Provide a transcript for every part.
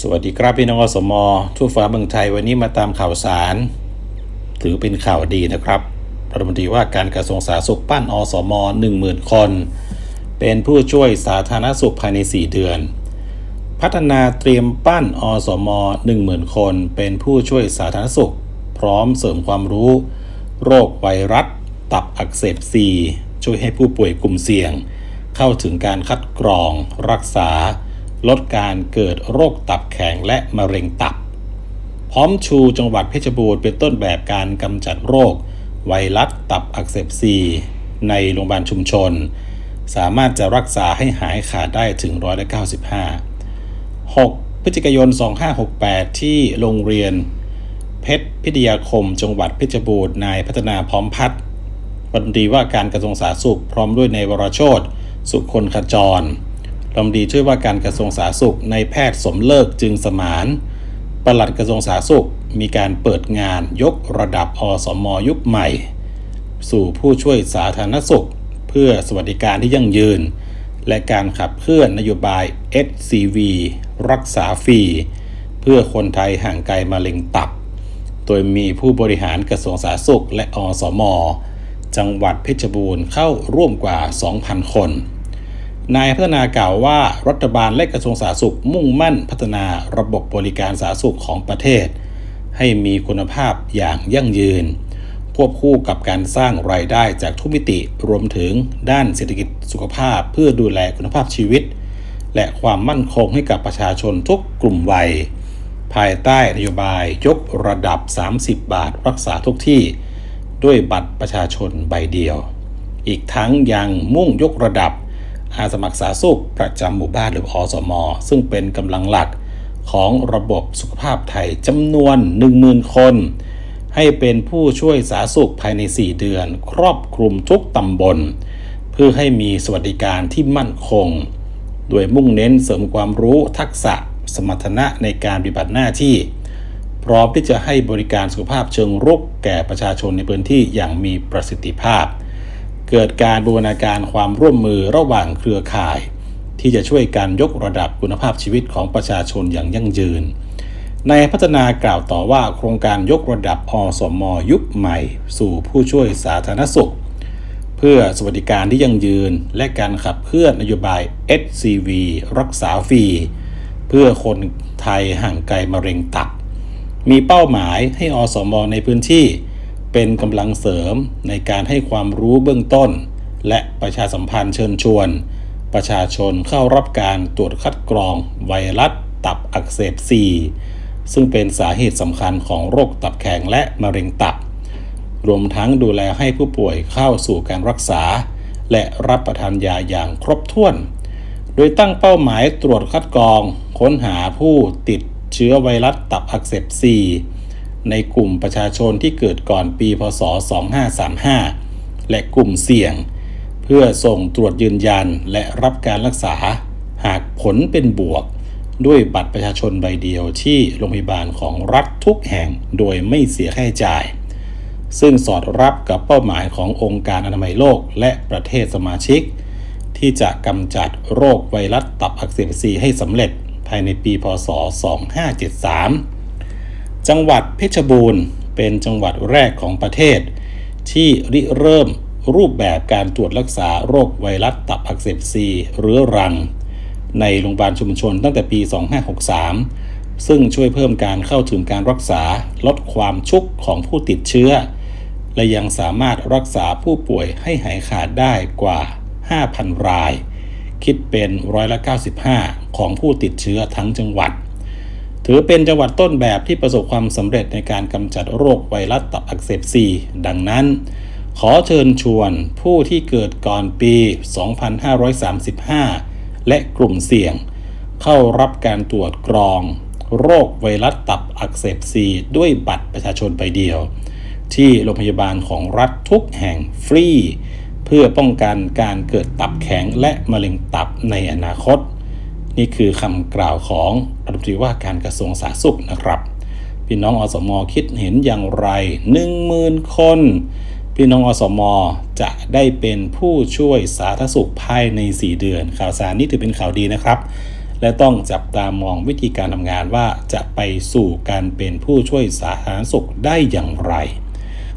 สวัสดีครับพี่น้องอสมอทั่วฟ้าเมืองไทยวันนี้มาตามข่าวสาร ถือเป็นข่าวดีนะครับรัฐมนตรีว่าการกระทรวงสาธารณสุขปั้นอสม10,000 คน เป็นผู้ช่วยสาธารณสุขภายใน 4 เดือน พัฒนาเตรียมปั้นอสม10,000 คน เป็นผู้ช่วยสาธารณสุข พร้อมเสริมความรู้ โรคไวรัส ตับอักเสบซีช่วยให้ผู้ป่วยกลุ่มเสี่ยง เข้าถึงการคัดกรอง รักษา ลดการเกิดโรคตับแข็งและมะเร็งตับ พร้อมชูจังหวัดเพชรบูรณ์เป็นต้นแบบการกำจัดโรค ไวรัสตับอักเสบซีในโรงพยาบาลชุมชน สามารถจะรักษาให้หายขาดได้ถึงร้อยละ95 6 พฤศจิกายน 2568 ที่โรงเรียน เพชรพิทยาคม จังหวัดเพชรบูรณ์นายพัฒนาพร้อมพัฒน์รัฐมนตรีว่าการกระทรวงสาธารณสุขพร้อมด้วยนายวรโชตสุคนขจร รัฐมนตรีช่วยว่าการกระทรวงสาธารณสุขในแพทย์สมเลิกจึงสมานปลัดกระทรวงสาธารณสุข มีการเปิดงานยกระดับอสมยุคใหม่ สู่ผู้ช่วยสาธารณสุข เพื่อสวัสดิการที่ยั่งยืน และการขับเคลื่อนนโยบาย SCV รักษาฟรีเพื่อคนไทยห่างไกลมะเร็งตับ โดยมีผู้บริหารกระทรวงสาธารณสุข และอสม จังหวัดเพชรบูรณ์เข้าร่วมกว่า 2,000 คน นายพัฒนากล่าวว่ารัฐบาลและกระทรวงสาธารณสุขมุ่งมั่นพัฒนาระบบบริการสาธารณสุขของประเทศ ให้มีคุณภาพอย่างยั่งยืน ควบคู่กับการสร้างรายได้จากทุกมิติรวมถึงด้านเศรษฐกิจสุขภาพเพื่อดูแลคุณภาพชีวิต และความมั่นคงให้กับประชาชนทุกกลุ่มวัย ภายใต้นโยบายยกระดับ 30 บาทรักษาทุกที่ ด้วยบัตรประชาชนใบเดียว อีกทั้งยังมุ่งยกระดับ อาสมัครสาธารณสุขประจำหมู่บ้านหรืออสม ซึ่งเป็นกำลังหลักของระบบสุขภาพไทยจำนวน 10,000 คน ให้เป็นผู้ช่วยสาธารณสุขภายใน 4 เดือน ครอบคลุมทุกตำบล เพื่อให้มีสวัสดิการที่มั่นคง โดยมุ่งเน้นเสริมความรู้ทักษะสมรรถนะในการปฏิบัติหน้าที่ พร้อมที่จะให้บริการสุขภาพเชิงรุกแก่ประชาชนในพื้นที่อย่างมีประสิทธิภาพ เกิดการบูรณาการความร่วมมือระหว่างเครือข่าย ที่จะช่วยการยกระดับคุณภาพชีวิตของประชาชนอย่างยั่งยืน ในพัฒนากล่าวต่อว่าโครงการยกระดับอสมยุคใหม่ สู่ผู้ช่วยสาธารณสุข เพื่อสวัสดิการที่ยั่งยืน และการขับเคลื่อนนโยบาย SCV รักษาฟรีเพื่อคนไทยห่างไกลมะเร็งตับ มีเป้าหมายให้อสมในพื้นที่ เป็นกำลังเสริมในการให้ความรู้เบื้องต้น และประชาสัมพันธ์เชิญชวน ประชาชนเข้ารับการตรวจคัดกรอง ไวรัสตับอักเสบซีซึ่งเป็นสาเหตุสำคัญของโรคตับแข็งและมะเร็งตับ รวมทั้งดูแลให้ผู้ป่วยเข้าสู่การรักษา และรับประทานยาอย่างครบถ้วน โดยตั้งเป้าหมายตรวจคัดกรอง ค้นหาผู้ติดเชื้อไวรัสตับอักเสบซี ในกลุ่มประชาชนที่เกิดก่อนปีพศ 2535 และกลุ่มเสี่ยง เพื่อส่งตรวจยืนยันและรับการรักษา หากผลเป็นบวก ด้วยบัตรประชาชนใบเดียวที่โรงพยาบาลของรัฐทุกแห่งโดยไม่เสียค่าใช้จ่าย ซึ่งสอดรับกับเป้าหมายขององค์การอนามัยโลกและประเทศสมาชิก ที่จะกำจัดโรคไวรัสตับอักเสบซีให้สำเร็จภายในปีพศ 2573 จังหวัดเพชรบูรณ์ เป็นจังหวัดแรกของประเทศ ที่ริเริ่มรูปแบบการตรวจรักษาโรคไวรัสตับอักเสบซีเรื้อรัง ในโรงพยาบาลชุมชนตั้งแต่ปี 2563 ซึ่งช่วยเพิ่มการเข้าถึงการรักษาลดความชุกของผู้ติดเชื้อ และยังสามารถรักษาผู้ป่วยให้หายขาดได้กว่า 5,000 ราย คิดเป็นร้อยละ 95 ของผู้ติดเชื้อทั้งจังหวัด ถือเป็นจังหวัดต้นแบบที่ประสบความสำเร็จในการกำจัดโรคไวรัสตับอักเสบซีดังนั้น ขอเชิญชวนผู้ที่เกิดก่อนปี 2535 และกลุ่มเสี่ยง เข้ารับการตรวจกรอง โรคไวรัสตับอักเสบซีด้วยบัตรประชาชนไปเดียว ที่โรงพยาบาลของรัฐทุกแห่งฟรี เพื่อป้องกันการเกิดตับแข็งและมะเร็งตับในอนาคต นี่คือคำกล่าวของรัฐมนตรีว่าการกระทรวงสาธารณสุขนะครับ พี่น้องอสมอคิดเห็นอย่างไร 10,000 คน พี่น้องอสมอจะได้เป็นผู้ช่วยสาธารณสุขภายใน 4 เดือน ข่าวสารนี้ถือเป็นข่าวดีนะครับ และต้องจับตามองวิธีการทำงานว่าจะไปสู่การเป็นผู้ช่วยสาธารณสุขได้อย่างไร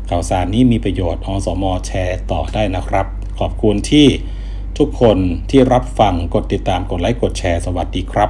ข่าวสารนี้มีประโยชน์อสมอแชร์ต่อได้นะครับ ขอบคุณที่ ทุกคนที่รับฟังกดติดตามกดไลค์กดแชร์สวัสดีครับ